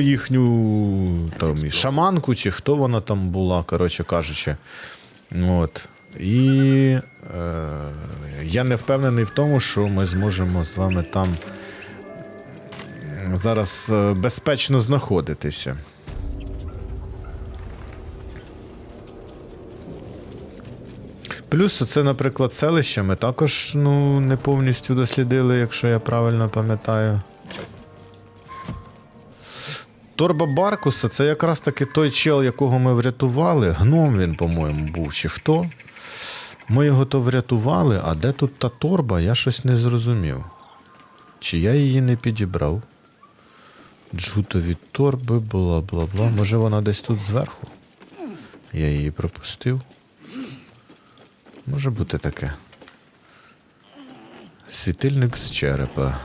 їхню там, і шаманку, чи хто вона там була, коротше кажучи. От. І е, я не впевнений в тому, що ми зможемо з вами там зараз е, безпечно знаходитися. Плюс це, наприклад, селище ми також ну, не повністю дослідили, якщо я правильно пам'ятаю. Торба Баркуса це якраз таки той чел, якого ми врятували. Гном він, по-моєму, був, чи хто. Ми його то врятували, а де тут та торба, я щось не зрозумів. Чи я її не підібрав? Джуто від торби, бла бла бла. Може вона десь тут зверху? Я її пропустив. Може бути таке. Світильник з черепа.